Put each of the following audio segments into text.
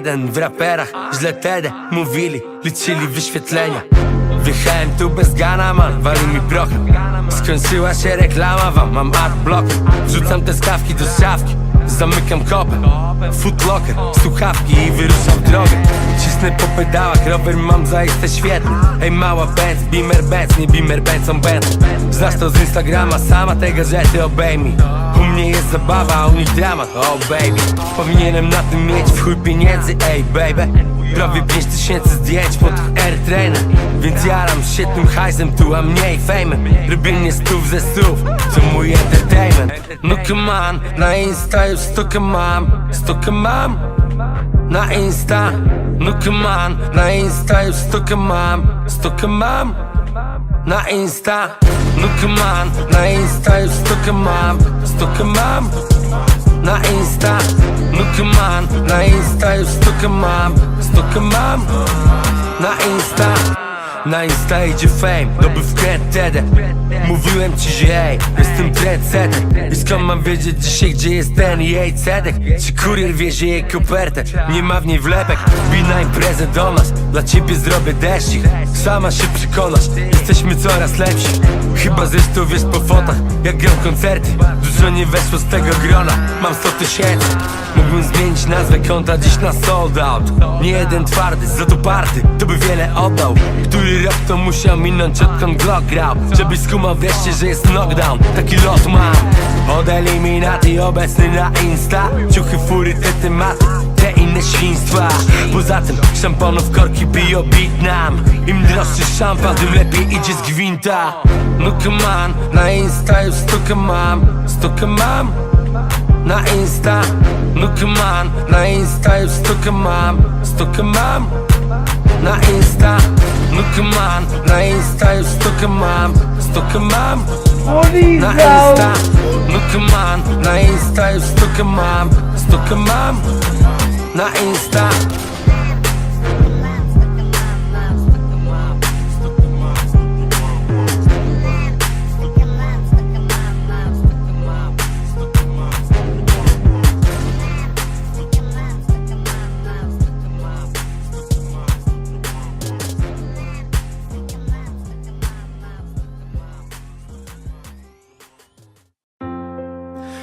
jeden w raperach Źle tedy mówili, liczyli wyświetlenia. Wjechałem tu bez gana, man, mi prochem Skończyła się reklama, wam mam adblock. Wrzucam te skawki do szafki Zamykam kopę. Footlocker, słuchawki i wyruszam w drogę. Cisnę po pedałach, rower mam zaiste świetny. Ej mała Benz, Beamer Benz, nie Beamer Benz, on Benz. Znasz to z Instagrama, sama te gazety obejmij mnie jest zabawa, u nich dramat, oh baby Powinienem na tym mieć w chuj pieniędzy, ej baby Prawie pięć tysięcy zdjęć pod airtrainem Więc jaram się tym hajsem tu, a mniej fejmem Robienie stów ze stów, to mój entertainment. No come on, na Insta już stokę mam Stokę mam na Insta No come on, na Insta już stokę mam Stokę mam na Insta No come on, na Insta już stokę mam Stokę mam na Insta. No come on, na Insta już stokę mam Stokę mam na Insta. Na Insta idzie fame, doby wkręt tedy Mówiłem ci, że ej, jestem trendsetter. I skąd mam wiedzieć dzisiaj, gdzie jest ten jej cedek? Czy kurier wiezie jej kopertę? Nie ma w niej wlepek? Bij na imprezę do nas, dla ciebie zrobię deszcik. Sama się przekonasz, jesteśmy coraz lepsi. Chyba zresztą wiesz po fotach, jak gram koncerty Nie weszło z tego grona, mam 100 tysięcy. Mógłbym zmienić nazwę konta dziś na sold out. Nie jeden twardy, za to party, to by wiele oddał Który rok to musiał minąć odkąd Glock grał. Żebyś skumał wreszcie, że jest knockdown. Taki lot mam. Od eliminacji obecny na Insta. Ciuchy, fury, te tematy. Te inne świństwa Poza tym szampanów korki biją beat nam. Im droższy szampan, tym lepiej idzie z gwinta. No come on, na Insta już stokę mam. Stokę mam na Insta. No come on, na Insta już stokę mam. Stokę mam na Insta. No come on, na Insta już stokę mam. Stokę mam na Insta. No come on, na Insta już stokę mam. Stokę mam na Insta.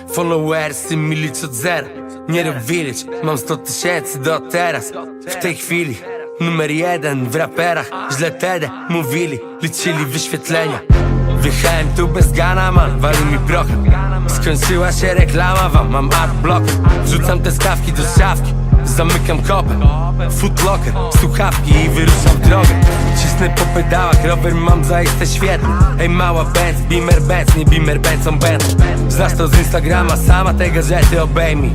Followersy mi liczą od zera Nie rób village, mam 100 tysięcy do teraz. W tej chwili numer jeden w raperach. Źle tedy mówili, liczyli wyświetlenia. Wjechałem tu bez gana, man, wali mi prochem Skończyła się reklama, wam mam adblock Wrzucam te skawki do szafki Zamykam kopę. Footlocker, słuchawki i wyruszam drogę. Cisnę po pedałach, rower mam zaiste świetny. Ej mała Benz, Beamer Benz, nie Beamer Benz, on Benz. Znasz to z Instagrama, sama te gazety obejmij